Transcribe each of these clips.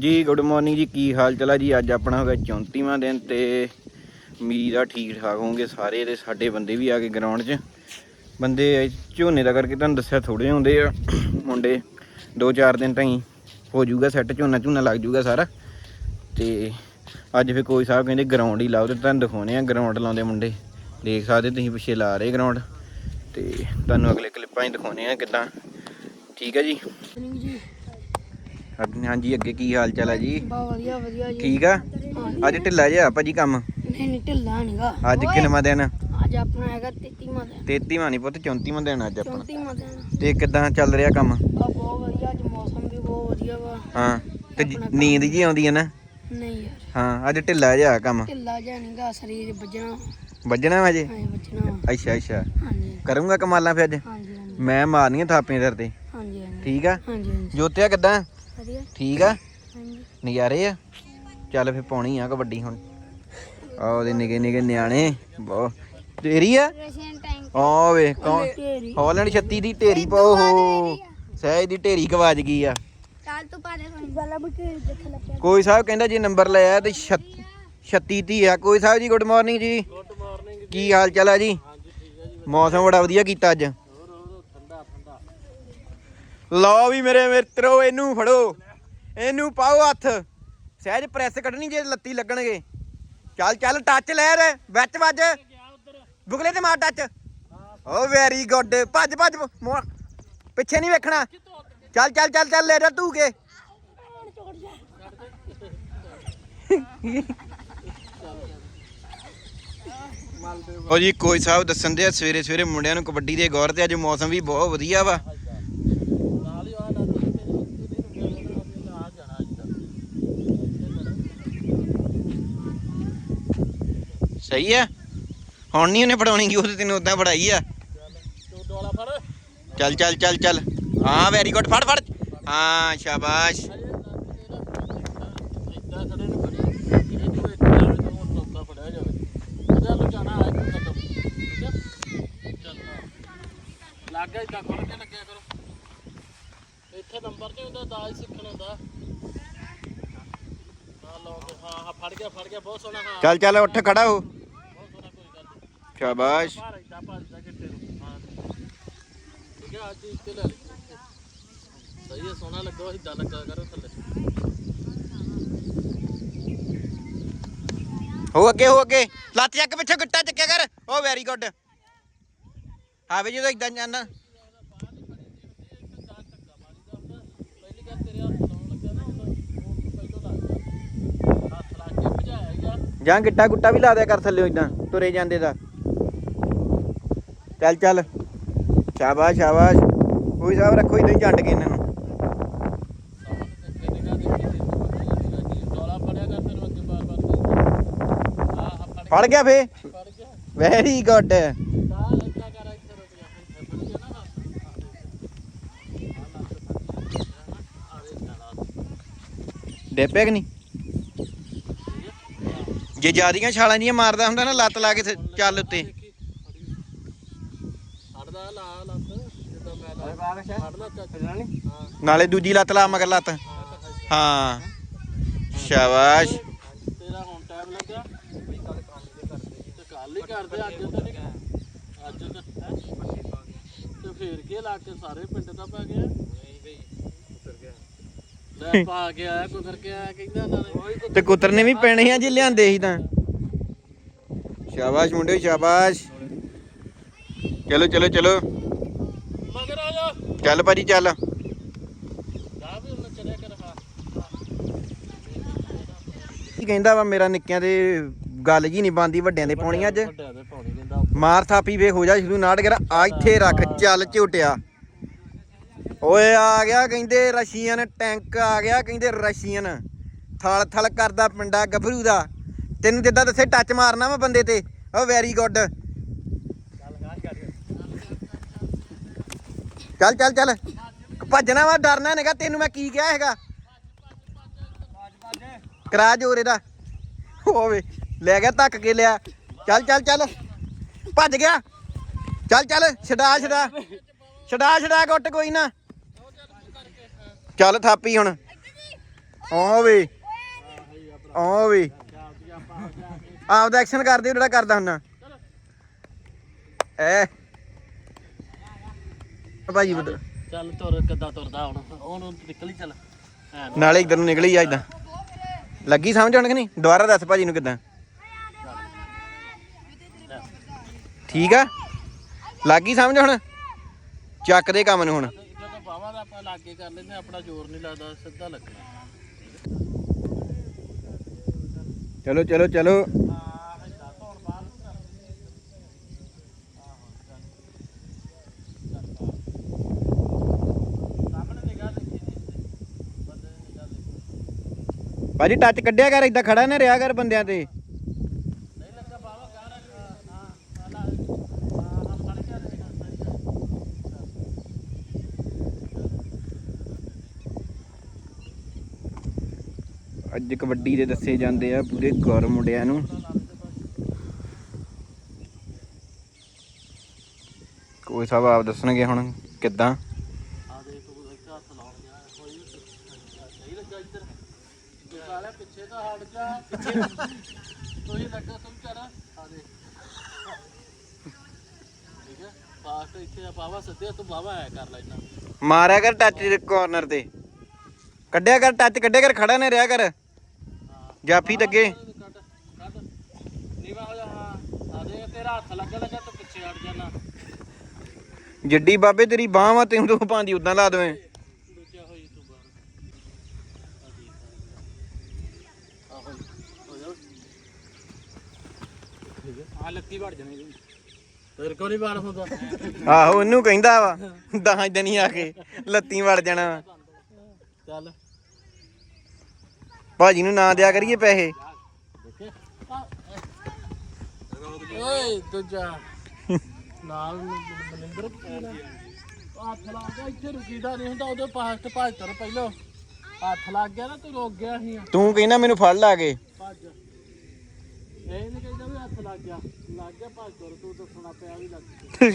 ਜੀ good morning ਜੀ, ਕੀ ਹਾਲ ਚਾਲ ਹੈ ਜੀ? ਅੱਜ ਆਪਣਾ ਹੋ ਗਿਆ 34ਵਾਂ ਦਿਨ ਤੇ ਉਮੀਦ ਆ ਠੀਕ ਠਾਕ ਹੋਗੇ ਸਾਰੇ ਤੇ ਸਾਡੇ ਬੰਦੇ ਵੀ ਆ ਗਏ ਗਰਾਊਂਡ 'ਚ। ਬੰਦੇ ਝੋਨੇ ਦਾ ਕਰਕੇ ਤੁਹਾਨੂੰ ਦੱਸਿਆ ਥੋੜੇ ਹੁੰਦੇ ਆ, ਮੁੰਡੇ 2-4 ਦਿਨ ਤਾਈਂ ਹੋ ਜਾਊਗਾ ਸੈੱਟ ਝੋਨਾ ਝੋਨਾ ਲੱਗ ਜਾਊਗਾ ਸਾਰਾ। ਤੇ ਅੱਜ ਫਿਰ ਕੋਈ ਸਾਹਿਬ ਕਹਿੰਦੇ ਗਰਾਊਂਡ ਹੀ ਲਾਓ ਤੇ ਤੁਹਾਨੂੰ ਦਿਖਾਉਣੇ ਆ ਗਰਾਊਂਡ ਲਾਉਂਦੇ ਮੁੰਡੇ। ਦੇਖ ਸਕਦੇ ਤੁਸੀਂ ਪਿੱਛੇ ਲਾ ਰਹੇ ਗਰਾਊਂਡ ਤੇ ਤੁਹਾਨੂੰ ਅਗਲੇ ਕਲਿੱਪਾਂ ਹੀ ਦਿਖਾਉਣੇ ਆ ਕਿਦਾਂ। ਠੀਕ ਹੈ ਜੀ। ਹਾਂਜੀ ਅੱਗੇ ਕੀ ਹਾਲ ਚਾਲ ਹੈ ਜੀ? ਬਾ ਵਧੀਆ ਵਧੀਆ ਜੀ। ਠੀਕ ਆ? ਅੱਜ ਢਿੱਲਾ ਜਿਹਾ ਭਾਜੀ ਕੰਮ? ਨਹੀਂ ਨਹੀਂ ਢਿੱਲਾ ਨਹੀਂਗਾ। ਅੱਜ ਕਿੰਨਵਾਂ ਦਿਨ? ਅੱਜ ਆਪਣਾ ਹੈਗਾ 33ਵਾਂ ਦਿਨ। 33ਵਾਂ ਨਹੀਂ ਪੁੱਤ 34ਵਾਂ ਦਿਨ ਅੱਜ ਆਪਣਾ। 34ਵਾਂ ਦਿਨ। ਤੇ ਕਿਦਾਂ ਚੱਲ ਰਿਹਾ ਕੰਮ? ਆ ਬਹੁਤ ਵਧੀਆ ਅੱਜ ਮੌਸਮ ਵੀ ਬਹੁਤ ਵਧੀਆ ਵਾ। ਹਾਂ ਤੇ ਨੀਂਦ ਜੀ ਆਉਂਦੀ ਹੈ ਨਾ? ਨਹੀਂ ਯਾਰ। ਹਾਂ ਅੱਜ ਢਿੱਲਾ ਜਿਹਾ ਕੰਮ। ਢਿੱਲਾ ਜਿਹਾ ਨਹੀਂਗਾ ਸਰੀਰ ਵੱਜਣਾ। ਵੱਜਣਾ ਵਾ ਜੇ? ਹਾਂ ਵੱਜਣਾ ਵਾ। ਅੱਛਾ ਅੱਛਾ। ਹਾਂਜੀ। ਕਰੂੰਗਾ ਕਮਾਲਾਂ ਫਿਰ ਅੱਜ? ਹਾਂਜੀ ਮੈਂ ਮਾਰਨੀਆਂ ਥਾਪੀਆਂ ਤੇਰੇ ਤੇ। ਹਾਂਜੀ ਹਾਂਜੀ। ਠੀਕ ਆ? ਹਾਂਜੀ। ਜੋਤਿਆ ਕਿਦਾਂ? ਵਧੀਆ। ਠੀਕ ਆ? ਹਾਂਜੀ। ਨਜ਼ਾਰੇ ਆ? ਚੱਲ ਫਿਰ ਪਾਉਣੀ ਆ ਕਬੱਡੀ ਹੁਣ। ਆ ਉਹਦੇ ਨਿਗੇ ਨਿਗੇ ਨਿਆਣੇ ਬਹੁਤ ਤੇਰੀ ਆ? ਰਸ਼ੀਅਨ ਟੈਂਕ ਆ ਵੇ ਕੌਣ? ਤੇਰੀ। ਹਾਲੈਂਡ 36 ਦੀ ਢੇਰੀ ਪਾਓ ਹੋ ਸਹਿਜ ਦੀ ਢੇਰੀ ਗਵਾਜ ਗਈ ਆ। ਚੱਲ ਤੂੰ ਪਾ ਦੇ ਹੁਣ। ਵਾਲਾ ਬਕੇ ਦੇਖ ਲੱਪਿਆ ਕੋਈ ਸਾਹਿਬ ਕਹਿੰਦਾ ਜੇ ਨੰਬਰ ਲਿਆ ਤੇ 36 ਤੀ ਆ। ਕੋਈ ਸਾਹਿਬ ਜੀ ਗੁੱਡ ਮਾਰਨਿੰਗ ਜੀ। ਗੁੱਡ ਮਾਰਨਿੰਗ ਕੀ ਹਾਲ ਚਾਲ ਆ ਜੀ? ਮੌਸਮ ਬੜਾ ਵਧੀਆ ਕੀਤਾ ਅੱਜ। ਲਓ ਵੀ ਮੇਰੇ ਮਿੱਤਰੋ, ਇਹਨੂੰ ਫੜੋ। ਇਹਨੂੰ ਪਾਓ ਹੱਥ। ਸਹਿਜ ਪ੍ਰੈਸ ਕੱਢਣੀ ਜੇ ਲੱਤੀ ਲੱਗਣਗੇ। ਚੱਲ ਚੱਲ ਟੱਚ ਲੈ ਰੇ ਵਿੱਚ ਵੱਜ। ਬੁਗਲੇ ਤੇ ਮਾਰ ਟੱਚ ਓ ਵੈਰੀ ਗੁੱਡ ਭੱਜ ਭੱਜ। ਪਿੱਛੇ ਨਹੀਂ ਵੇਖਣਾ। ਚੱਲ ਚੱਲ ਚੱਲ ਚੱਲ, ਲੈ ਜਾ ਤੂੰ ਕੇ। ਉਹ ਜੀ, ਕੋਈ ਸਾਹਿਬ ਦੱਸਣ ਦੇ ਸਵੇਰੇ ਸਵੇਰੇ ਮੁੰਡਿਆਂ ਨੂੰ ਕਬੱਡੀ ਦੇ ਗੌਰ ਤੇ ਅੱਜ ਮੌਸਮ ਵੀ ਬਹੁਤ ਵਧੀਆ ਵਾ ਨਾਲ ਹੀ ਆ ਨਾ ਤੁਸੀਂ ਮੇਰੇ ਉੱਤੇ ਨਹੀਂ ਆ ਜਾਣਾ ਅੱਜ ਸਹੀ ਆ? ਹੁਣ ਨਹੀਂ ਉਹਨੇ ਫੜਾਉਣੀ ਕਿ ਉਹ ਤੇ ਤੈਨੂੰ ਉਦਾਂ ਫੜਾਈ ਆ। ਫੜ ਚੱਲ ਚੱਲ ਚੱਲ ਚੱਲ। ਹਾਂ ਵੈਰੀ ਗੁੱਡ ਫੜ ਫੜ। ਹਾਂ ਸ਼ਾਬਾਸ਼। ਖੜੇ ਲੱਗ ਗਿਆ ਇਦਾਂ ਖੋਲ ਕੇ ਲੱਗਿਆ ਕਰੋ। ਇੱਥੇ ਨੰਬਰ ਤੇ ਹੁੰਦਾ ਦਾਜ ਸਿੱਖਣ ਹੁੰਦਾ। ਹਾਂ ਹਾਂ ਹਾਂ ਫੜ ਗਿਆ ਫੜ ਗਿਆ ਬਹੁਤ ਸੋਹਣਾ। ਹਾਂ। ਚੱਲ ਚੱਲ ਉੱਠ ਖੜਾ ਹੋ। ਗੱਲ ਸਹੀ ਹੈ ਸੋਹਣਾ ਲੱਗਾ ਇਦਾਂ ਲੱਗਾ ਕਰੋ ਥੱਲੇ ਹੋ ਅੱਗੇ ਹੋ ਅੱਗੇ। ਲੱਤ ਚੱਕ ਪਿੱਛੇ ਗਿੱਟਾ ਚੱਕਿਆ ਕਰ। ਓ ਵੈਰੀ ਗੁੱਡ ਹਾਂ ਵੀ ਜਦੋਂ ਇਦਾਂ ਜਾਂਦਾ ਜਾਂ ਗਿੱਟਾ ਗੁੱਟਾ ਵੀ ਲਾ ਦਿਆ ਕਰ ਥੱਲੇ ਇਦਾਂ ਤੁਰੇ ਜਾਂਦੇ ਦਾ। ਚੱਲ ਚੱਲ। ਸ਼ਾਬਾਸ਼ ਸ਼ਾਬਾਸ਼। ਕੋਈ ਸਾਹਿਬ ਰੱਖੋ ਇਦਾਂ ਹੀ ਛੱਡ ਕੇ ਇਹਨਾਂ ਨੂੰ। ਫੜ ਗਿਆ ਫੇ ਵੈਰੀ ਗੁੱਡ ਡੇਪੇ ਕਿ ਨਹੀਂ? ਜੇ ਜਿਆਦੀਆਂ ਛਾਲਾਂ ਜੀਆਂ ਮਾਰਦਾ ਹੁੰਦਾ ਨਾ, ਲੱਤ ਲਾ ਕੇ ਚੱਲ ਉੱਤੇ। ਫੜਦਾ ਲਾ ਲੱਤ ਜਿੱਦਾਂ ਮੈਂ ਲਾ ਫੜ ਲਾ ਚੱਕ ਹਾਂ। ਨਾਲੇ ਦੂਜੀ ਲੱਤ ਲਾ ਮਗਰ ਲੱਤ। ਹਾਂ ਸ਼ਾਬਾਸ਼। ਤੇਰਾ ਹੁਣ ਟਾਈਮ ਲੱਗਾ ਵੀ ਕੱਲ ਕੰਮ ਜੇ ਕਰਦੇ ਤੇ ਕੱਲ ਹੀ ਕਰਦੇ ਅੱਜ ਤਾਂ ਨਹੀਂ। ਅੱਜ ਤਾਂ ਤੇ ਫੇਰ ਕੇ ਲਾ ਕੇ ਸਾਰੇ ਪਿੰਡ ਦਾ ਪੈ ਗਿਆ ਨਹੀਂ ਬਈ ਉਤਰ ਗਿਆ ਲੈ ਪਾ ਕੇ ਆਇਆ ਕੁਦਰ ਕੇ ਆਇਆ ਕਹਿੰਦਾ ਨਾਲੇ। ਤੇ ਕੁੱਤਰ ਨੇ ਵੀ ਪੈਣੇ ਆ ਜੀ ਲਿਆਂਦੇ ਸੀ ਤਾਂ। ਸ਼ਾਬਾਸ਼ ਮੁੰਡੇ ਸ਼ਾਬਾਸ਼। ਚਲੋ ਚਲੋ ਚਲੋ। ਮਗਰ ਆ ਜਾ। ਚੱਲ ਭਾਜੀ ਚੱਲ। ਜਾ ਵੀ ਉਹਨਾਂ ਚੜਿਆ ਕਰ ਹਾਂ। ਕੀ ਕਹਿੰਦਾ ਵਾ ਮੇਰਾ ਨਿੱਕਿਆਂ ਦੇ ਗੱਲ ਜੀ ਨਹੀਂ ਬੰਦੀ ਵੱਡਿਆਂ ਦੇ ਪਾਉਣੀ ਅੱਜ? ਵੱਡਿਆਂ ਦੇ ਪਾਉਣੀ ਕਹਿੰਦਾ ਮਾਰ ਥਾਪੀ ਵੇ ਹੋ ਜਾ ਸ਼ੁਰੂ ਨਾੜ ਕਰ। ਆ ਇੱਥੇ ਰੱਖ ਚੱਲ ਝੋਟਿਆ। ਓਏ ਆ ਗਿਆ ਕਹਿੰਦੇ ਰਸ਼ੀਅਨ ਟੈਂਕ ਆ ਗਿਆ ਕਹਿੰਦੇ ਰਸ਼ੀਅਨ। ਥਲ ਥਲ ਕਰਦਾ ਪਿੰਡਾ ਗੱਭਰੂ ਦਾ। ਤੈਨੂੰ ਜਿੱਦਾਂ ਦੱਸੇ ਟੱਚ ਮਾਰਨਾ ਵਾ ਬੰਦੇ ਤੇ। ਓ ਵੈਰੀ ਗੁੱਡ ਚੱਲ ਚੱਲ ਚੱਲ। ਭੱਜਣਾ ਵਾ, ਡਰਨਾ ਨਹੀਂਗਾ ਤੈਨੂੰ ਮੈਂ ਕੀ ਕਿਹਾ ਹੈਗਾ? ਕਰਾ ਜੋਰ ਇਹਦਾ। ਹੋਵੇ, ਲੈ ਗਿਆ, ਧੱਕ ਕੇ ਲਿਆ। ਚੱਲ ਚੱਲ ਚੱਲ। ਭੱਜ ਗਿਆ। ਚੱਲ ਚੱਲ, ਛਡਾ ਛਡਾ। ਛਡਾ ਛਡਾ, ਗੁੱਟ ਕੋਈ ਨਾ। ਚੱਲ, ਥਾਪੀ ਹੁਣ। ਓ ਵੇ। ਆਹੀ ਆ ਭਰਾ ਵੇ। ਆਪਦਾ ਐਕਸ਼ਨ ਕਰਦੇ, ਜਿਹੜਾ ਕਰਦਾ ਹੁੰਨਾ ਐ। ਭਾਜੀ ਬਦ- ਚੱਲ ਤੁਰ ਕਿੱਦਾਂ ਤੁਰਦਾ ਹੁਣ? ਉਹਨੂੰ ਨਿਕਲ ਹੀ ਚੱਲ। ਐ ਨੂੰ। ਨਾਲੇ ਇਧਰ ਨੂੰ ਨਿਕਲੀ ਜਾ ਇਦਾਂ। ਲੱਗੀ ਸਮਝ ਹੁਣ ਕਿ ਨਹੀਂ? ਦੁਬਾਰਾ ਦੱਸ ਭਾਜੀ ਨੂੰ ਕਿਦਾਂ। ਠੀਕ ਆ? ਲੱਗੀ ਸਮਝ ਹੁਣ? ਚੱਕ ਦੇ ਕੰਮ ਨੂੰ ਹੁਣ। ਜਦੋਂ ਬਾਵਾ ਦਾ ਆਪਾਂ ਲਾਗੇ ਕਰ ਲੈਂਦੇ ਹਾਂ, ਆਪਣਾ ਜ਼ੋਰ ਨਹੀਂ ਲੱਗਦਾ ਸਿੱਧਾ ਲੱਗਣਾ। ਚਲੋ ਚਲੋ ਚਲੋ ਆਹ ਹਿੱਸਾ ਧੋਣ ਬਾਹਰ ਨੂੰ ਕਰ ਆਹੋ ਚੱਲ ਚੱਲ ਬਾਹਰ। ਸਾਹਮਣੇ ਨਿਗਾਹ ਦੇਖੀ ਨਹੀਂ ਬੰਦੇ ਦੀ ਨਿਗਾਹ ਦੇਖੀ ਭਾਜੀ ਟੱਚ ਕੱਢਿਆ ਕਰ ਇਦਾਂ ਖੜਾ ਨਾ ਰਿਹਾ ਕਰ ਬੰਦਿਆਂ ਤੇ। ਅੱਜ ਕਬੱਡੀ ਦੇ ਦੱਸੇ ਜਾਂਦੇ ਆ ਪੂਰੇ ਗੌਰ ਮੁੰਡਿਆਂ ਨੂੰ। ਕੋਈ ਸਭ ਆਪ ਦੱਸਣਗੇ ਹੁਣ ਕਿੱਦਾਂ ਆ ਦੇ ਤੂੰ ਇੱਕ ਹੱਥ ਲਾਉਣ ਗਿਆ ਕੋਈ ਨਹੀਂ ਲੱਗਾ ਇੱਧਰ ਜੇ ਸਾਲੇ ਪਿੱਛੇ ਤਾਂ ਹਟ ਜਾ ਪਿੱਛੇ ਕੋਈ ਲੱਗਾ ਤੂੰ ਕਰ ਆ ਦੇ ਠੀਕ ਹੈ ਪਾਸ ਇੱਥੇ ਆ ਬਾਵਾ ਸੱਦੇ ਤੂੰ ਬਾਵਾ ਆਇਆ ਕਰ ਲੈਣਾ ਮਾਰਿਆ ਕਰ ਟੱਚ ਕਾਰਨਰ ਤੇ। ਕੱਢਿਆ ਕਰ ਟੱਚ ਕੱਢਿਆ ਕਰ ਖੜਾ ਨਾ ਰਿਹਾ ਕਰ। ਜਾਫੀ ਲੱਗੇ। ਕੱਢ ਕੱਢ। ਨੀਵਾ ਹੋ ਜਾ ਹਾਂ। ਆ ਦੇ ਤੇਰਾ ਹੱਥ ਲੱਗਾ ਲੱਗਾ ਤੂੰ ਪਿੱਛੇ ਹਟ ਜਾਣਾ। ਜਿੱਡੀ ਬਾਬੇ ਤੇਰੀ ਬਾਹ ਵਾ ਤੈਨੂੰ ਤੂੰ ਪਾਉਂਦੀ ਉਦਾਂ ਲਾ ਦਵੇਂ ਦੂਜਾ ਹੋਈ ਤੂੰ ਬਾਹਰ ਆ ਦੇ ਆ ਹੋਈ ਹੋ ਜਾ ਠੀਕ ਹੈ ਆ ਲੱਕੀ ਵੜ ਜਾਣੀ ਤੂੰ। ਤੇਰੇ ਕੋਲ ਨਹੀਂ ਵੜ ਹੁੰਦਾ। ਆਹੋ ਉਹਨੂੰ ਕਹਿੰਦਾ ਵਾ ਦਹਾਂ ਦਿਨੀ ਆ ਕੇ ਲੱਤੀ ਵੜ ਜਾਣਾ ਵਾ। ਚੱਲ। ਭਾਜੀ ਨੂੰ ਨਾ ਦਿਆ ਕਰੀਏ ਪੈਸੇ। ਓਏ ਦੂਜਾ। ਨਾਲ ਮਨਿੰਦਰ ਹੱਥ ਲਾ ਗਿਆ ਇੱਥੇ ਰੁਕੀਦਾ ਨਹੀਂ ਹੁੰਦਾ ਉਹਦੇ ਪਾਸ ਤੇ ਭੱਜ ਤਰ ਪਹਿਲਾਂ। ਹੱਥ ਲੱਗ ਗਿਆ ਨਾ ਤੂੰ ਰੁਕ ਗਿਆ ਸੀ। ਤੂੰ ਕਹਿੰਦਾ ਮੈਨੂੰ ਫੜ ਲਾ ਕੇ ਭੱਜ ਇਹ ਨਹੀਂ ਕਹਿੰਦਾ ਵੀ ਹੱਥ ਲੱਗ ਗਿਆ ਲੱਗ ਗਿਆ ਭੱਜ ਤਰ ਤੂੰ ਦੱਸਣਾ ਪਿਆ ਵੀ ਲੱਗ ਗਿਆ।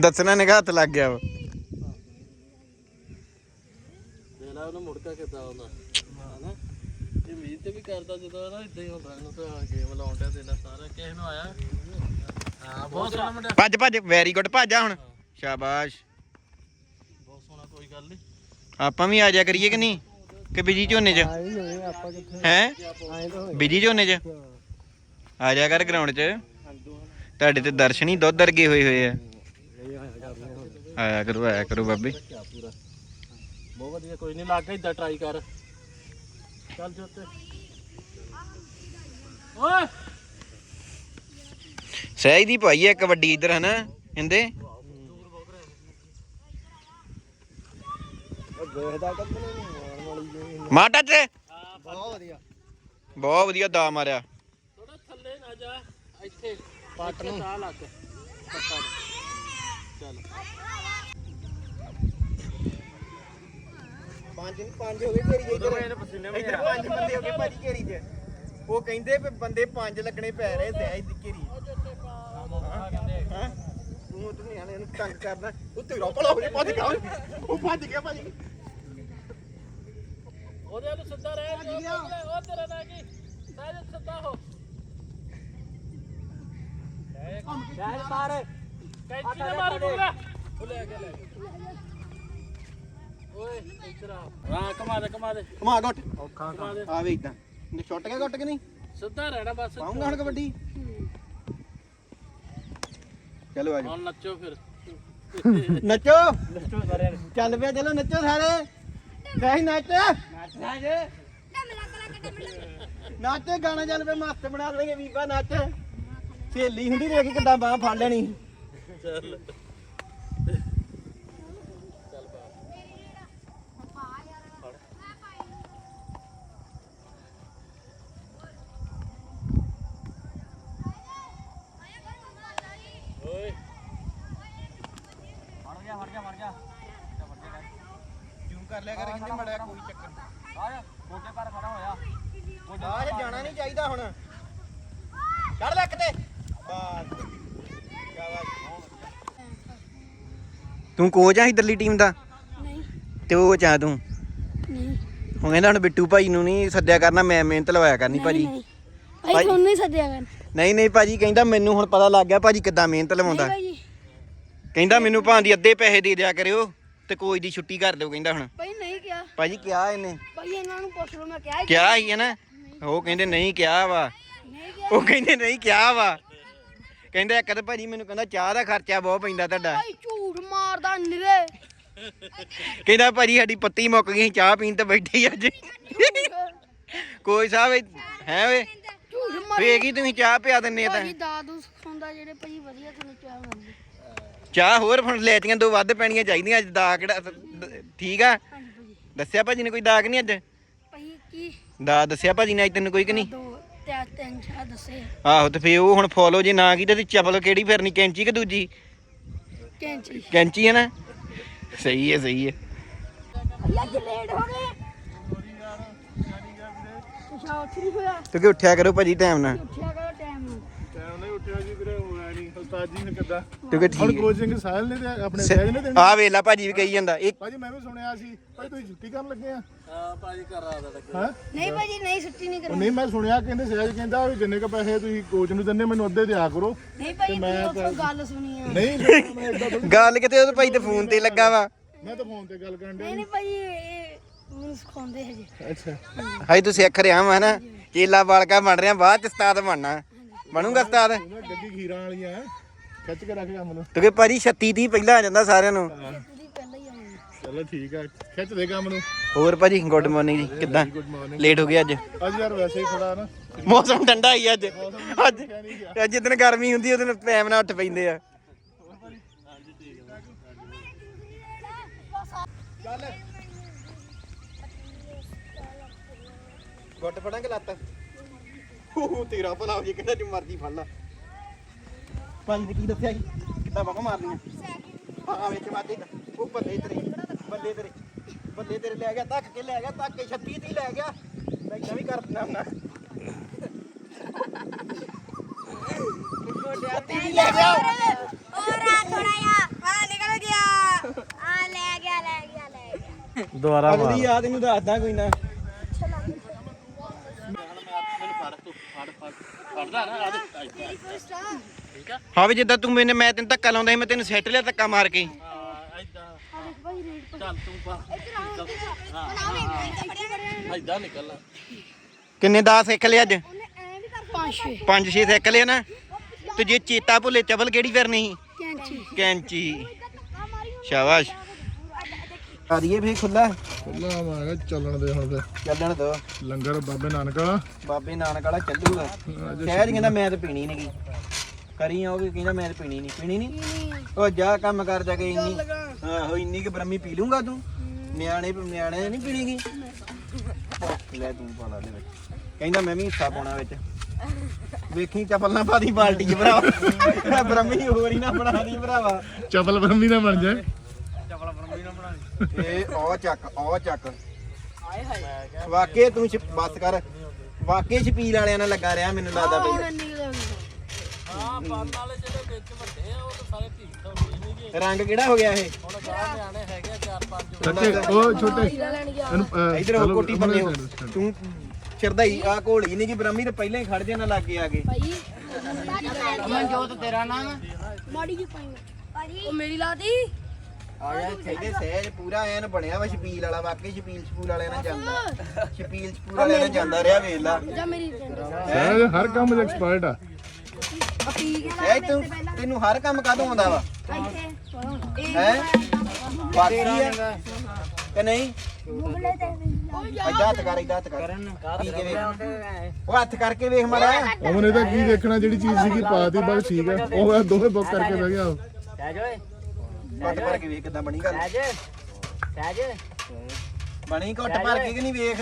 ਦੱਸਣਾ ਨਿਗਾ ਹੱਥ ਲੱਗ ਗਿਆ ਵਾ। ਦੇ ਲੈ ਉਹਨੂੰ ਮੁੜ ਕੇ ਕਿੱਦਾਂ ਆਉਂਦਾ। ਹਨਾ? ਇਹ ਮੀਤ ਤੇ ਵੀ ਕਰਦਾ ਜਦੋਂ ਨਾ ਇਦਾਂ ਹੀ ਹੁੰਦਾ ਇਹਨੂੰ ਤਾਂ ਗੇਮ ਲਾਉਣ ਡਿਆ ਦੇ ਲੈ ਸਾਰਾ। ਕਿਸੇ ਨੂੰ ਆਇਆ? ਹਾਂ ਬਹੁਤ ਸੋਹਣਾ ਮੁੰਡਾ। ਭੱਜ ਭੱਜ ਵੈਰੀ ਗੁੱਡ ਭੱਜ ਆ ਹੁਣ। ਸ਼ਾਬਾਸ਼। ਬਹੁਤ ਸੋਹਣਾ ਕੋਈ ਗੱਲ ਨਹੀਂ ਆਪਾਂ ਵੀ ਆ ਜਾ ਕਰੀਏ ਕਿ ਨਹੀਂ? ਕਿ ਬਿਜ਼ੀ ਝੋਨੇ 'ਚ? ਆਏ ਹੋਏ ਆਪਾਂ ਕਿੱਥੇ? ਹੈ? ਆਏ ਤਾਂ ਹੋਏ ਬਿਜ਼ੀ ਝੋਨੇ 'ਚ? ਆ ਜਾ ਕਰ ਗਰਾਊਂਡ 'ਚ। ਤੁਹਾਡੇ ਤੇ ਦਰਸ਼ਨ ਹੀ ਦੁੱਧ ਵਰਗੇ ਹੋਏ ਹੋਏ ਆ। ਆਇਆ ਕਰੋ ਆਇਆ ਕਰੋ ਬਾਬੇ। ਬਹੁਤ ਵਧੀਆ ਕੋਈ ਨਹੀਂ ਲੱਗ ਇਦਾਂ ਟਰਾਈ ਕਰ। ਚੱਲ ਜੋਤੇ ਓਏ! ਸਹਿਜ ਦੀ ਭਾਈ ਹੈ ਕਬੱਡੀ ਇੱਧਰ ਹਨਾ? ਮਾਰ ਟੱਚ। ਹਾਂ ਬਹੁਤ ਵਧੀਆ। ਬਹੁਤ ਵਧੀਆ ਦਾ ਮਾਰਿਆ ਪੱਟ ਨੂੰ। ਸਾਹ ਲੱਗ ਪੱਟਾ। ਚੱਲ। ਪੰਜ ਪੰਜ ਹੋ ਗਏ ਘੇਰੀ ਇੱਧਰ। ਇੱਧਰ ਪੰਜ ਬੰਦੇ ਹੋ ਗਏ ਭਾਜੀ ਘੇਰੀ 'ਚ ਉਹ ਕਹਿੰਦੇ ਵੀ ਬੰਦੇ ਪੰਜ ਲੱਗਣੇ ਪੈ ਰਹੇ ਸਹਿਜ ਦੀ ਘੇਰੀ। ਹਾਂ। ਤੂੰ ਉਧਰ ਨਹੀਂ ਆਣੇ ਇਹਨੂੰ ਤੰਗ ਕਰਨਾ। ਉੱਤੇ ਰੋਪਲਾ ਹੋ ਜੇ ਭੱਜ ਗਿਆ। ਉਹ ਭੱਜ ਗਿਆ ਭਾਜੀ। ਉਹਦੇ ਨੂੰ ਸਿੱਧਾ ਰਹਿ। ਉਹ ਤੇਰਾ ਨਾ ਕੀ? ਸਾਜ ਸਿੱਧਾ ਹੋ। ਯਾਰ ਮਾਰ ਕੈਂਚੀ ਨਾ ਮਾਰੀ ਬੁਗਲਾ ਉਹ ਲੈ ਕੇ ਲੈ। ਓਏ ਇੱਧਰ ਆ। ਹਾਂ ਕਮਾ ਦੇ ਕਮਾ ਦੇ। ਘਮਾ ਘੁੱਟ। ਔਖਾ ਕਮਾ। ਦੇ। ਆਵੇ ਇਦਾਂ ਨੇ ਛੁੱਟ ਗਿਆ ਘੁੱਟ ਕੇ ਨਹੀਂ? ਸਿੱਧਾ ਰਹਿਣਾ ਬਸ। ਪਾਉਂਗਾ ਹੁਣ ਕਬੱਡੀ? ਚਲੋ ਆਜੋ ਹੁਣ ਨੱਚੋ ਫਿਰ। ਨੱਚੋ। ਨੱਚੋ ਸਾਰਿਆਂ ਨੇ ਚੱਲ ਪਿਆ ਚਲੋ ਨੱਚੋ ਸਾਰੇ। ਸਹੀ ਨੱਚ। ਨੱਚ ਗਾਣਾ ਚੱਲ ਪਿਆ ਮਸਤ ਬਣਾ ਦੇਣਗੇ ਵੀਬਾ ਨੱਚ। ਸਹੇਲੀ ਹੁੰਦੀ ਦੇਖ ਕਿੱਦਾਂ ਬਾਹ ਫੜ ਲੈਣੀ। ਚੱਲ ਜਾ ਜਾ ਜਾ ਕਰ ਲਿਆ ਕਰ ਕਹਿੰਦੇ ਮੜਿਆ ਕੋਈ ਚੱਕਰ ਆ ਮੋਟੇ ਪਰ ਖੜਾ ਹੋਇਆ। ਆਹ ਜਾਣਾ ਨਹੀਂ ਚਾਹੀਦਾ ਹੁਣ। ਚੜ ਲੈ ਕਿਤੇ ਤੂੰ ਕੋਚ ਆ ਇਧਰਲੀ ਟੀਮ ਦਾ? ਨਹੀਂ। ਤੇ ਉਹ ਚਾ ਤੂੰ? ਨਹੀਂ। ਹੁਣ ਕਹਿੰਦਾ ਹੁਣ ਬਿੱਟੂ ਭਾਈ ਨੂੰ ਨਹੀਂ ਸੱਦਿਆ ਕਰਨਾ ਮੈਂ ਮਿਹਨਤ ਲਵਾਇਆ ਕਰਨੀ ਭਾਜੀ। ਭਾਈ ਤੁਹਾਨੂੰ ਨਹੀਂ ਸੱਦਿਆ ਕਰ ਨਹੀਂ ਨਹੀਂ ਭਾਜੀ ਕਹਿੰਦਾ ਮੈਨੂੰ ਹੁਣ ਪਤਾ ਲੱਗ ਗਿਆ ਭਾਜੀ ਕਿੱਦਾਂ ਮਿਹਨਤ ਲਵਾਉਂਦਾ। ਭਾਈ ਜੀ ਕਹਿੰਦਾ ਮੈਨੂੰ ਭਾਂਦੀ ਅੱਧੇ ਪੈਸੇ ਦੇ ਦਿਆ ਕਰਿਓ ਤੇ ਕੋਈ ਦੀ ਛੁੱਟੀ ਕਰ ਦਿਓ ਕਹਿੰਦਾ ਹੁਣ। ਭਾਈ ਨਹੀਂ ਕਿਹਾ। ਭਾਜੀ ਕਿਹਾ ਇਹਨੇ? ਭਾਈ ਇਹਨਾਂ ਨੂੰ ਪੁੱਛ ਲਓ ਮੈਂ ਕਿਹਾ ਹੀ ਕਿਹਾ ਹੀ ਹੈ ਨਾ? ਉਹ ਕਹਿੰਦੇ ਨਹੀਂ ਕਿਹਾ ਵਾ। ਨਹੀਂ ਕਿਹਾ। ਉਹ ਕਹਿੰਦੇ ਨਹੀਂ ਕਿਹਾ ਵਾ। ਕਹਿੰਦੇ ਇੱਕ ਤਾਂ ਭਾਜੀ ਮੈਨੂੰ ਕਹਿੰਦਾ ਚਾਹ ਦਾ ਖਰਚਾ ਬਹੁਤ ਪੈਂਦਾ ਤੁਹਾਡਾ। ਭਾਈ ਝੂਠ ਮਾਰਦਾ ਨਿਰੇ ਕਹਿੰਦਾ ਭਾਜੀ ਸਾਡੀ ਪੱਤੀ ਮੁੱਕ ਗਈ ਚਾਹ ਪੀਣ ਤੇ ਬੈਠੇ ਹੀ ਅੱਜ। ਕੋਈ ਸਾਹਿਬ ਹੈ ਵੇ ਝੂਠ ਮਾਰ ਵੇਗੀ ਤੁਸੀਂ ਚਾਹ ਪਿਆ ਦਿੰਨੇ ਤਾਂ? ਭਾਈ ਦਾਦੂ ਸਿਖਾਉਂਦਾ ਜਿਹੜੇ ਭਾਈ ਵਧੀਆ ਤੁਹਾਨੂੰ ਚਾਹ ਮਿਲਦੀ ਚਾਹ ਹੋਰ ਹੁਣ ਲੈਤੀਆਂ ਦੋ ਵੱਧ ਪੈਣੀਆਂ ਚਾਹੀਦੀਆਂ ਅੱਜ ਦਾ ਕਿਹੜਾ ਦ- ਠੀਕ ਆ? ਹਾਂਜੀ ਭਾਈ। ਦੱਸਿਆ ਭਾਜੀ ਨੇ ਕੋਈ ਦਾਗ ਨਹੀਂ ਅੱਜ? ਭਾਈ ਕੀ? ਦਾ ਦੱਸਿਆ ਭਾਜੀ ਨੇ ਅੱਜ ਤੈਨੂੰ ਕੋਈ ਕਿ ਨਹੀਂ? ਦੋ ਤੇ ਤਿੰਨ ਚਾਰ ਦੱਸੇ। ਆਹੋ ਤੇ ਫੇਰ ਉਹ ਹੁਣ ਫੋਲੋ ਜੇ ਨਾ ਕੀਤੀ ਤੇ ਚੱਪਲ ਕਿਹੜੀ ਫਿਰਨੀ ਕੈਂਚੀ ਕਿ ਦੂਜੀ? ਕੈਂਚੀ। ਕੈਂਚੀ ਹੈ ਨਾ? ਸਹੀ ਹੈ ਸਹੀ ਹੈ। ਅੱਜ ਲੇਟ ਹੋ ਗਏ। ਅੱਛਾ ਉੱਠ ਨਹੀਂ ਹੋਇਆ। ਤੂੰ ਕਿ ਉੱਠਿਆ ਕਰੋ ਭਾਜੀ ਟਾਈਮ ਨਾਲ। ਉੱਠਿਆ ਕਰੋ ਟਾਈਮ ਨਾਲ ਟਾਈਮ ਨਹੀਂ ਉੱਠਿਆ ਜੀ ਵੀਰੇ ਹੋਇਆ ਨਹੀਂ ਉਸਤਾਦ ਜੀ ਨੇ ਕਿੱਦਾਂ? ਹੁਣ ਠੀਕ ਕੋਚਿੰਗ ਸਾਹਿਲ ਨੇ ਤੇ ਆਪਣੇ ਸਹਿਜ ਨੇ ਦੇਣੀ? ਆ ਵੇਲਾ ਭਾਜੀ ਵੀ ਕਹੀ ਜਾਂਦਾ ਇੱਕ ਭਾਜੀ ਮੈਂ ਵੀ ਸੁਣਿਆ ਸੀ। ਭਾਈ ਤੁਸੀਂ ਛੁੱਟੀ ਕਰਨ ਲੱਗੇ ਆ? ਹਾਂ ਭਾਜੀ ਕਰ ਆਦਾ ਲੱਗੇ ਹਾਂ? ਨਹੀਂ ਭਾਜੀ ਨਹੀਂ ਛੁੱਟੀ ਨਹੀਂ ਕਰਨੀ ਨਹੀਂ ਮੈਂ ਸੁਣਿਆ ਕਹਿੰਦੇ ਸਹਿਜ ਕਹਿੰਦਾ ਵੀ ਜਿੰਨੇ ਕ ਪੈਸੇ ਤੁਸੀਂ ਕੋਚ ਨੂੰ ਦਿੰਦੇ ਮੈਨੂੰ ਅੱਧੇ ਦਿਆ ਕਰੋ। ਨਹੀਂ ਭਾਜੀ ਤੁਸੀਂ ਉੱਥੋਂ ਗੱਲ ਸੁਣੀ ਆ। ਨਹੀਂ ਮੈਂ ਥੋੜ੍ਹੀ- ਗੱਲ ਕਿਤੇ ਉਹ ਭਾਈ ਤੇ ਫੋਨ ਤੇ ਲੱਗਾ ਵਾ। ਮੈਂ ਤਾਂ ਫੋਨ ਤੇ ਗੱਲ ਕਰਨ ਨਹੀਂ ਨਹੀਂ ਭਾਜੀ ਇਹ ਮੈਨੂੰ ਸਿਖਾਉਂਦੇ ਹਜੇ। ਅੱਛਾ। ਹਾਈ ਤੂੰ ਸਿੱਖ ਰਿਹਾ ਵਾ ਨਾ ਚੇਲਾ ਬਾਲਕਾ ਬਣ ਰਿਹਾ ਬਾਅਦ ਚ ਉਸਤਾਦ ਬਣਨਾ। ਬਣੂਗਾ ਉਸਤਾਦ? ਗੱਡੀ ਖੀਰਾਂ ਵਾਲੀਆਂ। ਖਿੱਚ ਕੇ ਰੱਖ ਕੰਮ ਨੂੰ। ਤੂੰ ਕਿ ਭਾਜੀ 36 30 ਪਹਿਲਾਂ ਆ ਜਾਂਦਾ ਸਾਰਿਆਂ ਨੂੰ। ਤੁਸੀਂ ਪਹਿਲਾਂ ਹੀ। ਆਉਣੀ ਚਲੋ ਠੀਕ ਆ ਖਿੱਚ ਦੇ ਕੰਮ ਨੂੰ। ਹੋਰ ਭਾਜੀ ਗੁੱਡ ਮਾਰਨਿੰਗ ਜੀ ਕਿੱਦਾਂ? ਗੁੱਡ ਮਾਰਨਿੰਗ ਲੇਟ ਹੋ ਗਿਆ ਅੱਜ। ਅੱਜ ਯਾਰ ਵੈਸੇ ਹੀ ਥੋੜਾ ਨਾ। ਮੌਸਮ ਠੰਡਾ ਹੀ ਅੱਜ। ਅੱਜ ਅੱਜ ਜਿੱਦਣ ਗਰਮੀ ਹੁੰਦੀ ਉਹਦੇ ਨਾਲ ਟਾਈਮ ਨਾਲ ਉੱਠ ਪੈਂਦੇ ਆ। ਗੁੱਟ ਫੜਾਂਗੇ ਲੱਤ। ਹੂ ਤੇਰਾ ਭਲਾ ਹੋ ਜੇ ਕਿਹੜਾ ਮਰਜ਼ੀ ਫੜ ਲਾ। ਪੰਜ ਨੇ ਕੀ ਦੱਸਿਆ ਸੀ? ਕਿੱਦਾਂ ਬਾਹਾਂ ਮਾਰਨੀਆਂ? ਹਾਂ ਵਿੱਚ ਮਾਜੇ ਉਹ ਬੱਲੇ ਤੇਰੇ ਬੱਲੇ ਤੇਰੇ ਬੱਲੇ ਤੇਰੇ ਲੈ ਗਿਆ ਧੱਕ ਕੇ ਲੈ ਗਿਆ ਧੱਕ ਕੇ 36 ਦੀ ਲੈ ਗਿਆ। ਮੈਂ ਕਿਹਾ ਵੀ ਕਰ ਦਿੰਦਾ ਹੁੰਦਾ। ਗੋਡਿਆ ਦੁਬਾਰਾ ਮਾਰ। ਜਲਦੀ ਆ ਤੈਨੂੰ ਦੱਸਦਾ ਕੋਈ ਨਾ। ਹਾਂ ਵੀ ਜਿੱਦਾਂ ਤੂੰ ਮੈਨੂੰ ਮੈਂ ਤੈਨੂੰ ਧੱਕਾ ਲਾਉਂਦਾ ਸੀ ਮੈਂ ਤੈਨੂੰ ਸੈੱਟ ਲਿਆ ਧੱਕਾ ਮਾਰ ਕੇ। ਹਾਂ ਐਦਾਂ ਚੱਲ ਤੂੰ ਪਾ। ਐਦਾਂ ਨਿਕਲਣਾ ਕਿੰਨੇ ਦਾ ਸਿੱਖ ਲਿਆ ਅੱਜ? ਪੰਜ ਛੇ। ਪੰਜ ਛੇ ਸਿੱਖ ਲਿਆ ਨਾ। ਤੇ ਜੇ ਚੇਤਾ ਭੁੱਲੇ ਚਵਲ ਕਿਹੜੀ ਫਿਰਨੀ ਸੀ? ਕੈਂਚੀ। ਕੈਂਚੀ। ਸ਼ਾਬਾਸ਼। ਆ ਦਈਏ ਫੇ ਖੁੱਲਾ ਖੁੱਲਾ ਮਾਗਾ ਚੱਲਣ ਦੇ ਹੁਣ ਫਿਰ ਚੱਲਣ ਦੋ। ਲੰਗਰ ਬਾਬੇ ਨਾਨਕ। ਵਾਲਾ ਬਾਬੇ ਨਾਨਕ ਵਾਲਾ ਚੱਲੂਗਾ। ਸ਼ਹਿਰ ਕਹਿੰਦਾ ਮੈਂ ਤਾਂ ਪੀਣੀ ਨਹੀਂ ਕਰੀ ਆ ਉਹ ਵੀ ਕਹਿੰਦਾ ਮੈਂ ਤਾਂ ਪੀਣੀ ਨਹੀਂ ਪੀਣੀ ਨਹੀਂ ਉਹ ਜਾ ਕੰਮ ਕਰ ਜਾ ਕੇ ਇੰਨੀ ਆਹੋ ਇੰਨੀ ਕਿ ਬ੍ਰਹਮੀ ਪੀ ਲੂੰਗਾ ਤੂੰ। ਨਿਆਣੇ ਨਿਆਣੇ ਨਹੀਂ ਪੀਣੀਗੀ। ਲੈ ਤੂੰ ਪਾ ਲਾ ਦੇ ਵਿੱਚ। ਕਹਿੰਦਾ ਮੈਂ ਵੀ ਹਿੱਸਾ ਪਾਉਣਾ ਵਿੱਚ। ਵੇਖੀ ਚੱਪਲ ਨਾ ਪਾਦੀ ਬਾਲਟੀ 'ਚ ਭਰਾਵਾ। ਬ੍ਰਹਮੀ ਹੋਰ ਹੀ ਨਾ ਬਣਾ ਦੀ ਭਰਾਵਾ। ਚਪਲ ਬਰਮੀ ਨਾ ਬਣ ਜਾਏ ਇਹ ਉਹ ਚੱਕ ਉਹ ਚੱਕ। ਵਾਕਈ ਤੂੰ ਬਸ ਕਰ। ਵਾਕਈ ਛਪੀਲ ਵਾਲਿਆਂ ਨਾਲ ਲੱਗਾ ਰਿਹਾ ਮੈਨੂੰ ਲੱਗਦਾ ਬਈ। ਇੰਨੀ ਕੁ ਦਾ ਵੀ। ਹਾਂ ਪੰਨ ਵਾਲੇ ਜਿਹੜੇ ਵਿੱਚ ਵੱਡੇ ਆ ਉਹ ਤਾਂ ਸਾਰੇ ਠੀਕ ਠਾਕ ਹੋਏ ਨੇਗੇ ਰੰਗ ਕਿਹੜਾ ਹੋ ਗਿਆ ਇਹ? ਹੁਣ ਗਾਹ ਨਿਆਣੇ ਹੈਗੇ ਆ ਚਾਰ ਪੰਜ ਸੱਚੇ ਉਹ ਛੋਟੇ। ਇਹਨੂੰ, ਅਹ, ਇਧਰ ਹੋ ਚਲੋ, ਕੋਟੀ ਬੰਨੇ ਹੋ। ਛੱਡ, ਛੱਡ। ਤੂੰ ਚਿਰਦਾਈ ਆ ਘੋਲੀ ਨਹੀਂ ਕਿ ਬ੍ਰਹਮੀ ਤੇ ਪਹਿਲਾਂ ਹੀ ਖੜ ਜੇ ਨਾ ਲੱਗੇ ਆ ਗਏ ਭਾਈ ਮਨਜੋਤ ਤੇਰਾ ਨਾਮ ਮਾੜੀ ਜੀ ਪਾਈ ਉਹ ਮੇਰੀ ਲਾਤੀ ਆ ਗਿਆ ਕਹਿੰਦੇ ਸਹਿਜ ਪੂਰਾ ਐਨ ਬਣਿਆ ਵਾ ਛਪੀਲ ਵਾਲਾ ਵਾਕਈ ਛਪੀਲ ਛਪੂਲ ਵਾਲਿਆਂ ਨਾਲ ਜਾਂਦਾ। ਛਪੀਲ ਛਪੂਲ ਵਾਲਿਆਂ ਨਾਲ ਜਾਂਦਾ ਰਿਹਾ ਵੇਖ ਲਾ। ਜਾਂ ਮੇਰੀ friend ਆ। ਸਹਿਜ ਹਰ ਕੰਮ 'ਚ ਐਕਸਪਰਟ ਆ। ਸਹਿਜ ਤੂੰ ਤੈਨੂੰ ਹਰ ਕੰਮ ਕਾਹਦੋਂ ਆਉਂਦਾ ਵਾ? ਇੱਥੇ ਹੈ? ਬਾਕੀ ਆ ਕਿ ਨਹੀਂ? ਏਦਾਂ ਹੱਥ ਕਰ ਏਦਾਂ ਹੱਥ ਕਰ। ਪੀ ਕੇ ਵੇਖ। ਉਹ ਹੱਥ ਕਰਕੇ ਵੇਖ ਮਾੜਾ। ਅਮਨ ਇਹਦਾ ਕੀ ਦੇਖਣਾ ਜਿਹੜੀ ਚੀਜ਼ ਸੀਗੀ ਪਾਤੀ ਬਸ ਠੀਕ ਹੈ ਉਹ ਆ ਦੋਵੇਂ ਬੁੱਕ ਕਰਕੇ ਬਹਿ ਗਿਆ ਉਹ। ਸਹਿਜ ਓਏ। ਘੁੱਟ ਭਰ ਕੇ ਵੇਖ ਕਿਦਾਂ ਬਣੀ ਗੱਲ। ਸਹਿਜ ਸਹਿਜ ਬਣੀ ਘੁੱਟ ਭਰ ਕੇ ਕਿ ਨਹੀਂ ਵੇਖ?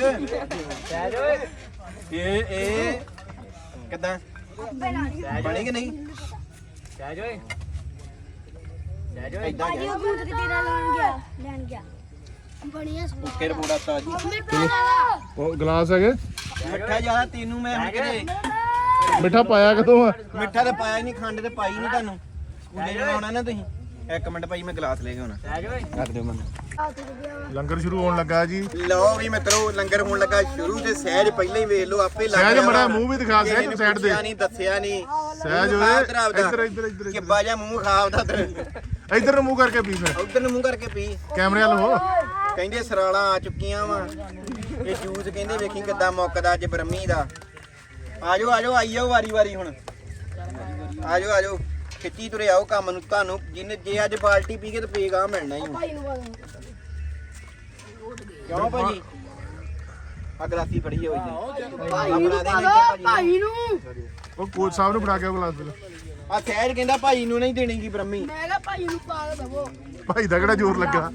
ਸਹਿਜ ਓਏ। ਇਹ ਇਹ ਕਿਦਾਂ? ਬਣੀ ਕਿ ਨਹੀਂ? ਸਹਿਜ ਓਏ। ਸਹਿਜ ਓਏ। ਏਦਾਂ ਭਾਜੀ ਉਹ ਬੂਟ ਕਿਤੇ ਨਾਲ ਲੈਣ ਗਿਆ। ਲੈਣ ਗਿਆ। ਬਣੀਆਂ ਸੋਹਣਾ ਕੇ ਰਿਪੋਰਟ ਆਤਾ ਜੀ ਮਿੱਠਾ ਜ਼ਿਆਦਾ ਉਹ ਗਲਾਸ ਹੈਗੇ? ਮਿੱਠਾ ਜ਼ਿਆਦਾ ਤੈਨੂੰ ਮੈਂ ਹੁਣ ਕਿਤੇ ਮਿੱਠਾ ਪਾਇਆ ਕਦੋਂ ਆ? ਮਿੱਠਾ ਤੇ ਪਾਇਆ ਹੀ ਨਹੀਂ ਖੰਡ ਤੇ ਪਾਈ ਨਹੀਂ ਤੁਹਾਨੂੰ। ਸਕੂਲੇ ਜਾਣਾ ਆਉਣਾ ਨਾ ਤੁਸੀਂ। ਇੱਕ ਮਿੰਟ ਭਾਈ ਮੈਂ ਗਲਾਸ ਲੈ ਕੇ ਆਉਣਾ। ਰੱਖ ਦਿਓ ਮੈਨੂੰ। ਲੰਗਰ ਸ਼ੁਰੂ ਹੋਣ ਲੱਗਾ ਜੀ। ਲਓ ਵੀ ਮਿੱਤਰੋ ਲੰਗਰ ਹੋਣ ਲੱਗਾ ਸ਼ੁਰੂ ਤੇ ਸਹਿਜ ਪਹਿਲਾਂ ਹੀ ਵੇਖ ਲਓ ਆਪੇ ਲੱਗ ਸਹਿਜ ਮੜਾ। ਮੂੰਹ ਵੀ ਦਿਖਾ ਸਹਿਜ ਨੇ ਸਾਈਡ ਦੇ। ਨਹੀਂ ਦੱਸਿਆ ਨਹੀਂ। ਸਹਿਜ ਓਏ ਇੱਧਰ। ਇੱਧਰ ਇੱਧਰ ਇੱਧਰ। ਕਿ ਬਾਜਾ ਮੂੰਹ ਖਾ ਉਹਦਾ ਤੇ ਇੱਧਰ ਨੂੰ ਮੂੰਹ ਕਰਕੇ ਪੀ ਫਿਰ। ਉਧਰ ਨੂੰ ਮੂੰਹ ਕਰਕੇ ਪੀ। ਕੈਮਰੇ ਵੱਲ ਹੋ। ਕਹਿੰਦੇ ਸਰਾਲਾਂ ਆ ਚੁੱਕੀਆਂ ਵਾ। ਇਹ ਜੂਸ ਕਹਿੰਦੇ ਵੇਖੀ ਕਿੱਦਾਂ ਮੁੱਕਦਾ ਅੱਜ ਬ੍ਰਹਮੀ ਦਾ। ਆਜੋ ਆਜੋ ਆਈ ਜਾਓ ਵਾਰੀ ਵਾਰੀ ਹੁਣ ਆਜੋ ਆਜੋ ਖਿੱਚੀ ਤੁਰੇ ਆਓ ਕੰਮ ਨੂੰ ਤੁਹਾਨੂੰ ਜਿਹਨੇ ਜੇ ਅੱਜ ਬਾਲਟੀ ਪੀ ਕੇ ਤੇ ਪੇਗਾ ਮਿਲਣਾ ਹੀ ਹੁਣ। ਕਿਉਂ ਭਾਜੀ ਆ ਗਲਾਸੀ ਫੜੀ ਹੋਈ ਜੀ। ਭਾਈ ਨੂੰ ਉਹ ਕੋਚ ਸਾਹਿਬ ਨੂੰ ਫੜਾ ਕੇ ਆਓ ਗਲਾਸ ਦੇ ਆ ਸਹਿਜ ਕਹਿੰਦਾ ਭਾਈ ਨੂੰ ਨਹੀਂ ਦੇਣੀ ਗੀ ਬ੍ਰਹਮੀ। ਮੈਂ ਕਿਹਾ ਭਾਈ ਨੂੰ ਪਾ ਕੇ ਦਵੋ। ਭਾਈ ਦਾ ਕਿਹੜਾ ਜ਼ੋਰ ਲੱਗਾ?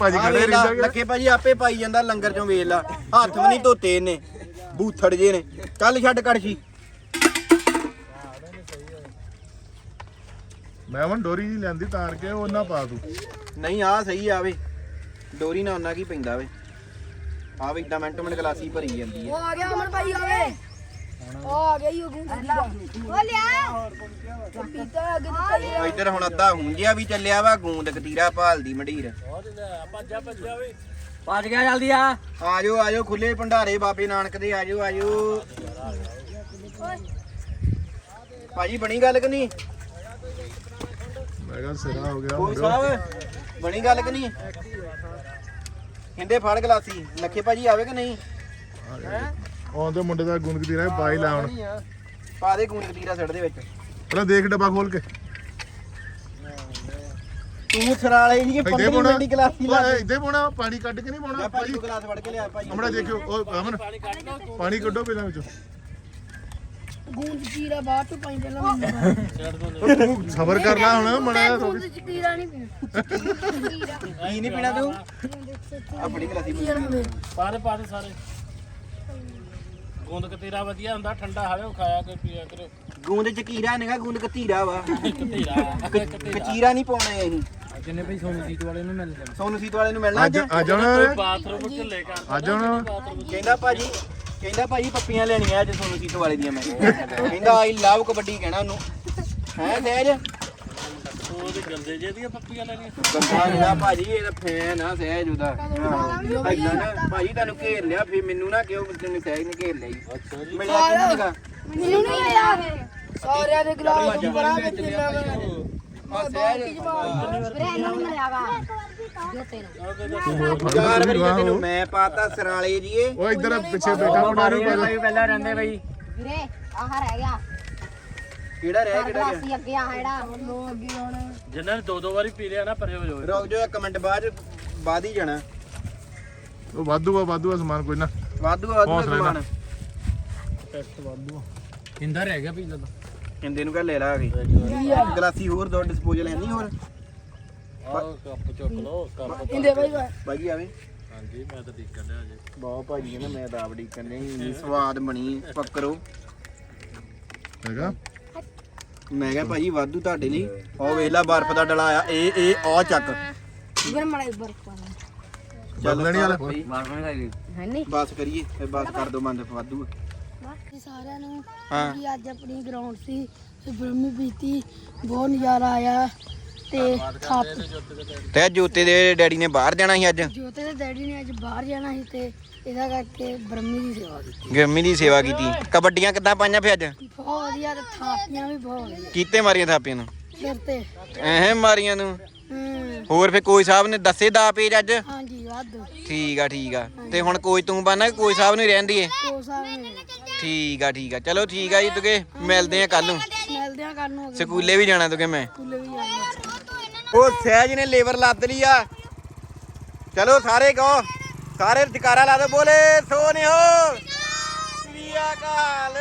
ਭਾਜੀ ਆ ਖੜੇ ਵੇਖ ਲਾ, ਰਹਿੰਦਾ ਲੱਖੇ ਭਾਜੀ ਆਪੇ ਪਾਈ ਜਾਂਦਾ ਲੰਗਰ ਚੋਂ ਵੇਖ ਲਾ ਹੱਥ ਵੀ ਨਹੀਂ ਧੋਤੇ ਨੇ ਬੂਥੜ ਜੇ ਨੇ। ਚੱਲ ਛੱਡ ਕੜਛੀ। ਮੈਂ ਹੁਣ ਡੋਰੀ ਜੀ ਲੈਂਦੀ ਤਾਰ ਕੇ ਉਹ ਨਾ ਪਾ ਦੂ ਨਹੀਂ ਆ ਸਹੀ ਆਵੇ ਡੋਰੀ ਨਾਲ ਉਹਨਾਂ ਕੀ ਪੈਂਦਾ ਵੇ। ਆਵੇ ਇਦਾਂ ਮਿੰਟ ਮਿੰਟ ਗਲਾਸੀ ਭਰੀ ਜਾਂਦੀ ਉਹ ਹੈ ਆ ਗਿਆ ਅਮਨ ਭਾਈ ਆਵੇ ਉਹ ਆ ਗਿਆ ਯੋ ਗੁੰਗਾ ਉਹ ਲਿਆ। ਪੀਤਾ ਅੱਗੇ ਦਿੱਤਾ ਹੀ ਇੱਧਰ ਹੁਣ ਅੱਧਾ ਹੁੰਜਿਆ ਵੀ ਚੱਲਿਆ ਵਾ ਗੂੰਦ ਕਤੀਰਾ ਭਾਲਦੀ ਮੰਡੀਰ। ਵੇ ਭੱਜ ਗਿਆ ਜਲਦੀ ਆ। ਆਜੋ ਆਜੋ ਖੁੱਲੇ ਭੰਡਾਰੇ ਬਾਬੇ ਨਾਨਕ ਦੇ ਆਜੋ ਆਜੋ। ਭਾਜੀ ਬਣੀ ਗੱਲ ਕਿ ਨਹੀਂ? ਮੈਂ ਕਿਹਾ ਸਿਰਾ ਹੋ ਗਿਆ ਕੋਈ ਸਾਹਿਬ ਬਣੀ ਗੱਲ ਕਿ ਨਹੀਂ? ਕਹਿੰਦੇ ਫੜ ਗਲਾਸੀ ਲੱਖੇ ਭਾਜੀ ਆਵੇ ਕਿ ਨਹੀਂ? ਆਉਂਦੇ ਮੁੰਡੇ ਦਾ ਗੁੰਦ ਕਦੀ ਰਹਿ ਬਾਈ ਲਾਉਣ ਪਾ ਦੇ ਗੂੰਦ ਕਤੀਰਾ ਸੜ ਦੇ ਵਿੱਚ। ਪਹਿਲਾਂ ਦੇਖ ਡੱਬਾ ਖੋਲ ਕੇ। ਤੂੰ ਸਰਾਲੇ ਜੀ ਇੱਥੇ 15 ਪਾਉਣਾ। ਮਿੰਟ ਦੀ ਗਲਾਸੀ ਲਾ ਓਏ, ਇੱਥੇ ਪਾਉਣਾ ਪਾਣੀ ਕੱਢ ਕੇ ਨਹੀਂ ਪਾਉਣਾ ਲੈ ਭਾਜੀ ਭਾਜੀ। ਤੂੰ ਗਲਾਸ ਫੜ ਕੇ ਲਿਆ ਭਾਜੀ ਹਮੜਾ ਦੇਖਿਓ ਉਹ ਅਮਨ ਪਾਣੀ ਕੱਢੋ ਪਹਿਲਾਂ ਵਿੱਚੋਂ। ਗੂੰਦ ਚੀਰਾ ਬਾਅਦ ਚ ਪਾਈ ਪਹਿਲਾਂ ਮੈਨੂੰ ਤੂੰ ਸਬਰ ਕਰ ਲੈ ਹੁਣ ਮੜਾ ਗੂੰਦ ਚੀਰਾ ਨਹੀਂ ਪੀਣਾ। ਕੀ ਨਹੀਂ ਪੀਣਾ ਤੂੰ? ਆਪਣੀ ਗਲਾਸੀ ਪੀ। ਪਾਰੇ ਪਾਰੇ ਸਾਰੇ। ਗੋਂਦ ਕਤੀਰਾ ਵਧੀਆ ਹੁੰਦਾ ਠੰਡਾ ਹਾਲੇ ਖਾਇਆ ਕੋਈ ਪੀਆ ਕਰੋ। ਗੂੰਦ ਚ ਕੀਰਾ ਨਹੀਂਗਾ ਗੂੰਦ ਕਤੀਰਾ ਵਾ। ਕਤੀਰਾ ਕਚੀਰਾ ਨਹੀਂ ਪਾਉਣਾ ਅਸੀਂ। ਜਿੰਨੇ ਭਈ ਸੋਨੂ ਸੀਟ ਵਾਲੇ ਨੂੰ ਮਿਲ ਜਾਣ। ਸੋਨੂੰ ਸੀਤ ਵਾਲੇ ਨੂੰ ਮਿਲਣਾ ਅੱਜ ਅੱਜ? ਅੱਜ ਹੁਣ? ਬਾਥਰੂਮ ਢਿੱਲੇ ਕਰ ਅੱਜ ਹੁਣ? ਕਹਿੰਦਾ ਭਾਜੀ ਕਹਿੰਦਾ ਭਾਜੀ ਪੱਪੀਆਂ ਲੈਣੀਆਂ ਅੱਜ ਸੋਨੂੰ ਸੀਤ ਵਾਲੇ ਦੀਆਂ ਮੈਂ। ਕਹਿੰਦਾ ਆਈ ਲਵ ਕਬੱਡੀ ਕਹਿਣਾ ਉਹਨੂੰ। ਹੈ ਸਹਿਜ? ਉਹਦੇ ਗੰਦੇ ਜੇ ਦੀਆਂ ਪੱਪੀਆਂ ਲੈਣੀਆਂ ਗੰਦਾ ਜਿਹੜਾ ਭਾਜੀ ਇਹਦਾ ਫੈਨ ਆ ਸਹਿਜ ਉਹਦਾ। ਐਦਾਂ ਨਾ ਭਾਜੀ ਤੁਹਾਨੂੰ ਘੇਰ ਲਿਆ ਫਿਰ ਮੈਨੂੰ ਨਾ ਕਿਉਂ ਤੈਨੂੰ ਸਹਿਜ ਨੇ ਘੇਰ ਲਿਆ ਜੀ। ਅੱਛਾ ਜੀ ਮਿਲਿਆ ਕਿਹਨੂੰ ਸੀਗਾ ਮੈਨੂੰ ਨਹੀਂ ਆਇਆ। ਸਾਰਿਆਂ ਦੇ ਗਲਾਸ ਬੜਾ ਵਿੱਚ ਮੈਂ ਆ ਸਹਿਜ ਬ੍ਰੈਨ ਨੂੰ ਮਿਲਿਆ ਵਾ। ਚਾਰ ਵਾਰੀ ਤਾਂ ਤੈਨੂੰ ਮੈਂ ਪਾਤਾ ਸਰਾਲੇ ਜੀਏ। ਉਹ ਇੱਧਰ ਪਿੱਛੇ ਬੈਠਾ ਮੁੰਡਾ ਨੂੰ ਪਾ ਦੇ। ਪਹਿਲਾਂ। ਰਹਿੰਦੇ ਬਈ। ਵੀਰੇ ਆਹ ਰਹਿ ਗਿਆ। ਕਿਹੜਾ ਰਹਿ ਕਿਹੜਾ ਗਿਆ ਗਲਾਸੀ ਅੱਗੇ ਆ ਜਿਹੜਾ। ਜਿਨ੍ਹਾਂ ਨੇ ਦੋ ਦੋ ਵਾਰੀ ਪੀ ਲਿਆ ਨਾ ਪਰੇ ਹੋ ਜਾਓ। ਰੁਕ ਜਾਓ ਇੱਕ ਮਿੰਟ ਬਾਅਦ ਬਾਅਦ ਹੀ ਜਾਣਾ। ਉਹ ਵਾਧੂ ਆ ਵਾਧੂ ਆ ਸਮਾਨ ਕੋਈ ਨਾ। ਵਾਧੂ ਆ ਵਾਧੂ ਆ ਹੌਸਲਾ ਨਾਲ। ਸਮਾਨ। ਕਿੰਦਾ ਰਹਿ ਗਿਆ ਪੀਲਾ ਦਾ ਕਹਿੰਦੇ ਨੂੰ ਕਹ ਲੈ ਲਾ ਆ ਗਈ ਗਲਾਸੀ ਹੋਰ ਦੋ ਡਿਸਪੋਜ਼ਲ ਹੈ ਨਹੀਂ ਹੋਰ। ਆਹ ਕੱਪ ਚੁੱਕ ਲਓ ਕੱਪ ਇੰਦੇ ਭਾਈ ਬਾਈ ਆਵੇ। ਹਾਂਜੀ ਮੈਂ ਤਾਂ ਦੇਖਣ ਲਿਆ ਜੇ। ਬਹੁਤ ਭਾਜੀ ਕਹਿੰਦਾ ਮੈਂ ਤਾਂ ਆਪੜੀ ਕਰਨੀ ਇੰਨੀ ਸਵਾਦ ਬਣੀ ਪੱਕਰੋ ਹੈਗਾ? ਮੈਂ ਕਿਹਾ ਭਾਜੀ ਵਾਧੂ ਤੁਹਾਡੇ ਲਈ। ਉਹ ਵੇਲਾ ਬਰਫ਼ ਦਾ ਡਲਾ ਆ ਇਹ ਇਹ ਆ ਚੱਕ। ਬਦਲਣੀ ਵਾਲਾ? ਭਾਈ, ਬਸ ਕਰੀਏ ਫਿਰ ਬਸ ਕਰ ਦੋ ਬੰਦ ਵਾਧੂ ਆ। ਸਾਰਿਆਂ ਨੂੰ ਹਾਂ। ਕਿ ਅੱਜ ਆਪਣੀ ਗਰਾਊਂਡ ਸੀ ਤੇ ਬ੍ਰਹਮੀ ਪੀਤੀ ਬਹੁਤ ਨਜ਼ਾਰਾ ਆਇਆ। ਤੇ ਥਾਪ ਤੇ ਜੋਤੇ ਦੇ ਡੈਡੀ। ਨੇ ਬਾਹਰ ਜਾਣਾ ਸੀ ਅੱਜ? ਜੋਤੇ ਦੇ ਡੈਡੀ ਨੇ ਅੱਜ ਬਾਹਰ ਜਾਣਾ ਸੀ ਤੇ ਇਹਦਾ ਕਰਕੇ ਬ੍ਰਹਮੀ ਦੀ ਸੇਵਾ ਕੀਤੀ। ਗਰਮੀ ਦੀ ਸੇਵਾ ਕੀਤੀ। ਕਬੱਡੀਆਂ ਕਿੱਦਾਂ ਪਾਈਆਂ ਫੇ ਅੱਜ? ਬਹੁਤ ਵਧੀਆ ਤੇ ਥਾਪੀਆਂ ਵੀ ਬਹੁਤ ਵਧੀਆ। ਕੀਤੇ ਮਾਰੀਆਂ ਥਾਪੀਆਂ ਨੂੰ? ਸਿਰ ਤੇ। ਐਹ ਮਾਰੀਆਂ ਨੂੰ? ਹੋਰ ਫੇ ਕੋਈ ਸਾਹਿਬ ਨੇ ਦੱਸੇ ਦਾ ਪੇਜ ਅੱਜ? ਹਾਂਜੀ ਵਾਧੂ। ਠੀਕ ਆ ਠੀਕ ਆ। ਤੇ ਹੁਣ ਕੋਈ ਤੂੰ ਬਾਨਾ ਕੋਈ ਸਾਹਿਬ ਨਹੀਂ ਰਹਿੰਦੀ ਏ ਕੋ ਸਾਹਿਬ ਨੇ ਠੀਕ ਆ ਠੀਕ ਆ। ਚਲੋ ਠੀਕ ਆ ਜੀ ਤੁਕੇ ਮਿਲਦੇ ਆ ਕੱਲ ਨੂੰ। ਮਿਲਦੇ ਆ ਕੱਲ ਨੂੰ ਸਕੂਲੇ ਵੀ ਜਾਣਾ ਤੁਕੇ ਮੈਂ। ਸਕੂਲੇ ਵੀ ਜਾਣਾ। ਉਹ ਸਹਿਜ ਨੇ ਲੇਬਰ ਲੱਦ ਲਈ ਆ। ਚਲੋ ਸਾਰੇ ਕਹੋ ਸਾਰੇ ਜਕਾਰਾ ਲਾ ਦੋ ਬੋਲੇ ਸੋਨਿਓ। ਸ੍ਰੀ ਅਕਾਲ।